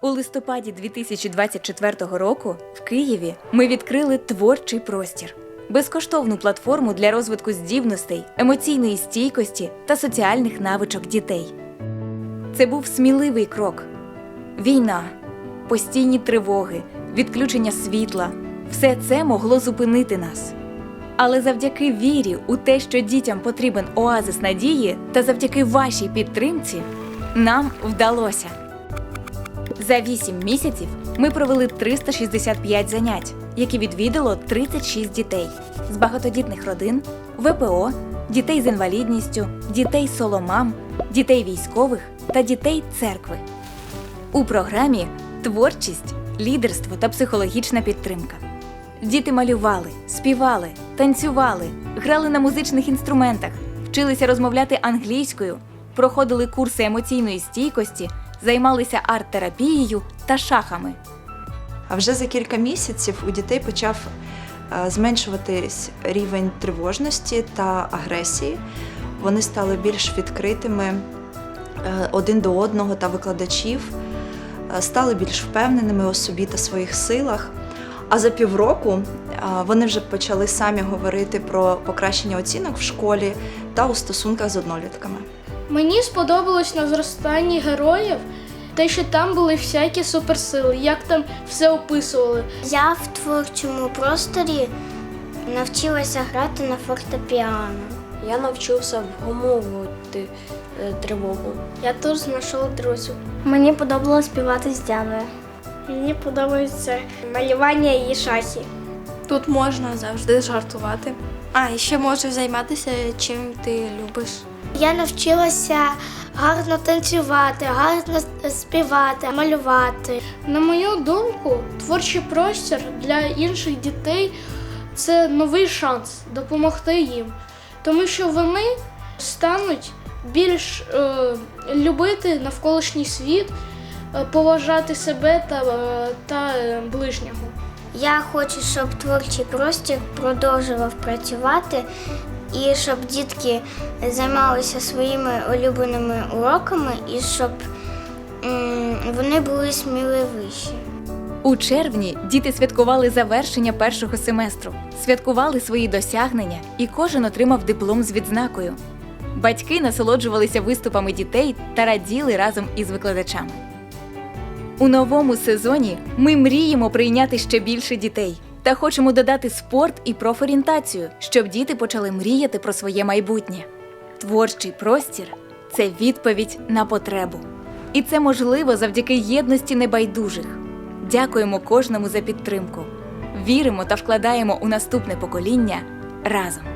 У листопаді 2024 року в Києві ми відкрили творчий простір безкоштовну платформу для розвитку здібностей, емоційної стійкості та соціальних навичок дітей. Це був сміливий крок. Війна, постійні тривоги, відключення світла все це могло зупинити нас. Але завдяки вірі у те, що дітям потрібен оазис надії, та завдяки вашій підтримці, нам вдалося. За 8 місяців ми провели 365 занять, які відвідало 36 дітей з багатодітних родин, ВПО, дітей з інвалідністю, дітей соломам, дітей військових та дітей церкви. У програмі творчість, лідерство та психологічна підтримка. Діти малювали, співали, танцювали, грали на музичних інструментах, вчилися розмовляти англійською, проходили курси емоційної стійкості, займалися арт-терапією та шахами. А вже за кілька місяців у дітей почав е, зменшуватись рівень тривожності та агресії. Вони стали більш відкритими е, один до одного та викладачів, е, стали більш впевненими у собі та своїх силах. А за півроку вони вже почали самі говорити про покращення оцінок в школі та у стосунках з однолітками. Мені сподобалось на зростанні героїв те, що там були всякі суперсили, як там все описували. Я в творчому просторі навчилася грати на фортепіано. Я навчився вгамовувати е, тривогу. Я тут знайшов друзів. Мені подобалось співати з Діаною. Мені подобається малювання і шахи. Тут можна завжди жартувати. А, і ще можеш займатися чим ти любиш. Я навчилася гарно танцювати, гарно співати, малювати. На мою думку, творчий простір для інших дітей це новий шанс допомогти їм, тому що вони стануть більш е, любити навколишній світ, е, поважати себе та, е, та е, ближнього. Я хочу, щоб творчий простір продовжував працювати і щоб дітки займалися своїми улюбленими уроками і щоб вони були сміливіші. У червні діти святкували завершення першого семестру, святкували свої досягнення, і кожен отримав диплом з відзнакою. Батьки насолоджувалися виступами дітей та раділи разом із викладачами. У новому сезоні ми мріємо прийняти ще більше дітей та хочемо додати спорт і профорієнтацію, щоб діти почали мріяти про своє майбутнє. Творчий простір це відповідь на потребу. І це можливо завдяки єдності небайдужих. Дякуємо кожному за підтримку. Віримо та вкладаємо у наступне покоління разом.